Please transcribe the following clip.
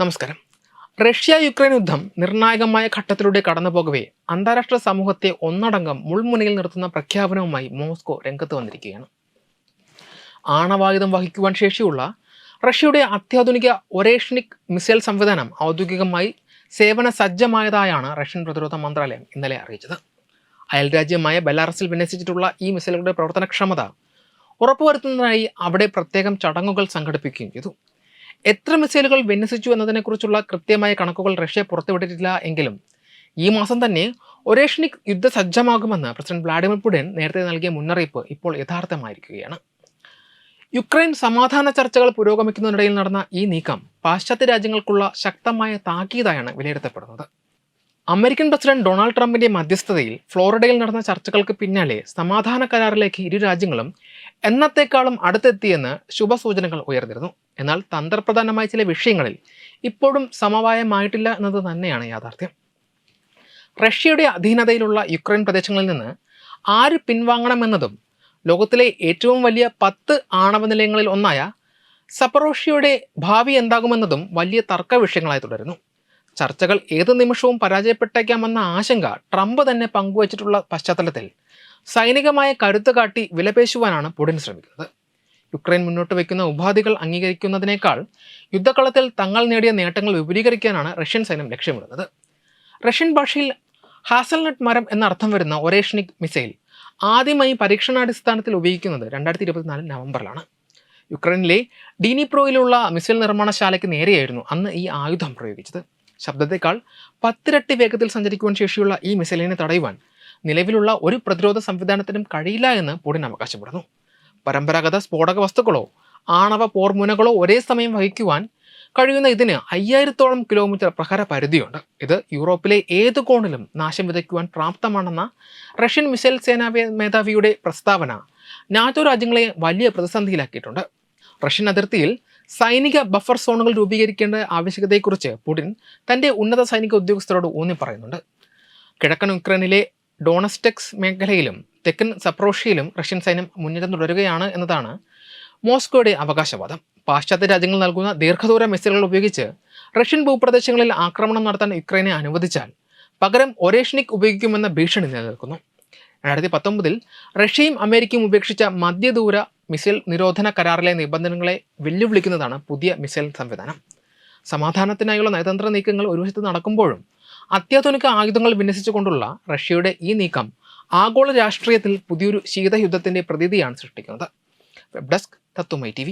നമസ്കാരം. Russia Ukraine യുദ്ധം നിർണായകമായ ഘട്ടത്തിലൂടെ കടന്നുപോകവേ അന്താരാഷ്ട്ര സമൂഹത്തെ ഒന്നടങ്കം മുൾമുനയിൽ നിർത്തുന്ന പ്രഖ്യാപനവുമായി മോസ്കോ രംഗത്ത് വന്നിരിക്കുകയാണ്. ആണവായുധം വഹിക്കുവാൻ ശേഷിയുള്ള റഷ്യയുടെ അത്യാധുനിക ഒരേഷ്നിക് മിസൈൽ സംവിധാനം ഔദ്യോഗികമായി സേവന സജ്ജമായതായാണ് റഷ്യൻ പ്രതിരോധ മന്ത്രാലയം ഇന്നലെ അറിയിച്ചത്. അയൽരാജ്യമായ ബെലാറസിൽ വിന്യസിച്ചിട്ടുള്ള ഈ മിസൈലുകളുടെ പ്രവർത്തനക്ഷമത ഉറപ്പുവരുത്തുന്നതിനായി അവിടെ പ്രത്യേകം ചടങ്ങുകൾ സംഘടിപ്പിക്കുകയും ചെയ്തു. എത്ര മിസൈലുകൾ വിന്യസിച്ചു എന്നതിനെക്കുറിച്ചുള്ള കൃത്യമായ കണക്കുകൾ റഷ്യ പുറത്തുവിട്ടിട്ടില്ല എങ്കിലും ഈ മാസം തന്നെ ഒരേഷനിക് യുദ്ധസജ്ജമാകുമെന്ന് പ്രസിഡന്റ് വ്ളാഡിമിർ പുടിൻ നേരത്തെ നൽകിയ മുന്നറിയിപ്പ് ഇപ്പോൾ യഥാർത്ഥമായിരിക്കുകയാണ്. യുക്രൈൻ സമാധാന ചർച്ചകൾ പുരോഗമിക്കുന്നതിനിടയിൽ നടന്ന ഈ നീക്കം പാശ്ചാത്യ രാജ്യങ്ങൾക്കുള്ള ശക്തമായ താക്കീതായാണ് വിലയിരുത്തപ്പെടുന്നത്. അമേരിക്കൻ പ്രസിഡന്റ് ഡൊണാൾഡ് ട്രംപിന്റെ മധ്യസ്ഥതയിൽ ഫ്ലോറിഡയിൽ നടന്ന ചർച്ചകൾക്ക് പിന്നാലെ സമാധാന കരാറിലേക്ക് ഇരു രാജ്യങ്ങളും എന്നത്തേക്കാളും അടുത്തെത്തിയെന്ന് ശുഭസൂചനകൾ ഉയർന്നിരുന്നു. എന്നാൽ തന്ത്രപ്രധാനമായ ചില വിഷയങ്ങളിൽ ഇപ്പോഴും സമവായമായിട്ടില്ല എന്നത് തന്നെയാണ് യാഥാർത്ഥ്യം. റഷ്യയുടെ അധീനതയിലുള്ള യുക്രൈൻ പ്രദേശങ്ങളിൽ നിന്ന് ആര് പിൻവാങ്ങണമെന്നതും ലോകത്തിലെ ഏറ്റവും വലിയ പത്ത് ആണവ നിലയങ്ങളിൽ ഒന്നായ സപ്പറോഷ്യയുടെ ഭാവി എന്താകുമെന്നതും വലിയ തർക്ക വിഷയങ്ങളായി തുടരുന്നു. ചർച്ചകൾ ഏത് നിമിഷവും പരാജയപ്പെട്ടേക്കാമെന്ന ആശങ്ക ട്രംപ് തന്നെ പങ്കുവച്ചിട്ടുള്ള പശ്ചാത്തലത്തിൽ സൈനികമായ കരുത്ത് കാട്ടി വിലപേശുവാനാണ് പുടിൻ ശ്രമിക്കുന്നത്. യുക്രൈൻ മുന്നോട്ട് വയ്ക്കുന്ന ഉപാധികൾ അംഗീകരിക്കുന്നതിനേക്കാൾ യുദ്ധക്കളത്തിൽ തങ്ങൾ നേടിയ നേട്ടങ്ങൾ വിപുലീകരിക്കാനാണ് റഷ്യൻ സൈന്യം ലക്ഷ്യമിടുന്നത്. റഷ്യൻ ഭാഷയിൽ ഹാസൽനട്ട് മരം എന്ന അർത്ഥം വരുന്ന ഒരേഷനിക് മിസൈൽ ആദ്യമായി പരീക്ഷണാടിസ്ഥാനത്തിൽ ഉപയോഗിക്കുന്നത് രണ്ടായിരത്തി ഇരുപത്തിനാല് നവംബറിലാണ്. യുക്രൈനിലെ ഡീനിപ്രോയിലുള്ള മിസൈൽ നിർമ്മാണശാലയ്ക്ക് നേരെയായിരുന്നു അന്ന് ഈ ആയുധം പ്രയോഗിച്ചത്. ശബ്ദത്തെക്കാൾ പത്തിരട്ടി വേഗത്തിൽ സഞ്ചരിക്കുവാൻ ശേഷിയുള്ള ഈ മിസൈലിനെ തടയുവാൻ നിലവിലുള്ള ഒരു പ്രതിരോധ സംവിധാനത്തിനും കഴിയില്ല എന്ന് പുടിൻ അവകാശപ്പെടുന്നു. പരമ്പരാഗത സ്ഫോടക വസ്തുക്കളോ ആണവ പോർമുനകളോ ഒരേ സമയം വഹിക്കുവാൻ കഴിയുന്ന ഇതിന് അയ്യായിരത്തോളം കിലോമീറ്റർ പ്രഹര പരിധിയുണ്ട്. ഇത് യൂറോപ്പിലെ ഏത് കോണിലും നാശം വിതയ്ക്കുവാൻ പ്രാപ്തമാണെന്ന റഷ്യൻ മിസൈൽ സേനാ മേധാവിയുടെ പ്രസ്താവന നാറ്റോ രാജ്യങ്ങളെ വലിയ പ്രതിസന്ധിയിലാക്കിയിട്ടുണ്ട്. റഷ്യൻ അതിർത്തിയിൽ സൈനിക ബഫർ സോണുകൾ രൂപീകരിക്കേണ്ട ആവശ്യകതയെക്കുറിച്ച് പുടിൻ തന്റെ ഉന്നത സൈനിക ഉദ്യോഗസ്ഥരോട് ഊന്നി പറയുന്നുണ്ട്. കിഴക്കൻ ഉക്രൈനിലെ ഡോണസ്റ്റെക്സ് മേഖലയിലും തെക്കൻ സപ്രോഷ്യയിലും റഷ്യൻ സൈന്യം മുന്നേറ്റം തുടരുകയാണ് എന്നതാണ് മോസ്കോയുടെ അവകാശവാദം. പാശ്ചാത്യ രാജ്യങ്ങൾ നൽകുന്ന ദീർഘദൂര മിസൈലുകൾ ഉപയോഗിച്ച് റഷ്യൻ ഭൂപ്രദേശങ്ങളിൽ ആക്രമണം നടത്താൻ യുക്രൈനെ അനുവദിച്ചാൽ പകരം ഒരേഷ്നിക് ഉപയോഗിക്കുമെന്ന ഭീഷണി നിലനിൽക്കുന്നു. രണ്ടായിരത്തി പത്തൊമ്പതിൽ റഷ്യയും അമേരിക്കയും ഉപേക്ഷിച്ച മധ്യദൂര മിസൈൽ നിരോധന കരാറിലെ നിബന്ധനകളെ വെല്ലുവിളിക്കുന്നതാണ് പുതിയ മിസൈൽ സംവിധാനം. സമാധാനത്തിനായുള്ള നയതന്ത്ര നീക്കങ്ങൾ ഒരു വശത്ത് നടക്കുമ്പോഴും അത്യാധുനിക ആയുധങ്ങൾ വിന്യസിച്ചുകൊണ്ടുള്ള റഷ്യയുടെ ഈ നീക്കം ആഗോള രാഷ്ട്രീയത്തിൽ പുതിയൊരു ശീതയുദ്ധത്തിന്റെ പ്രതീതിയാണ് സൃഷ്ടിക്കുന്നത്. വെബ് ഡെസ്ക് തത്തുമൈ ടി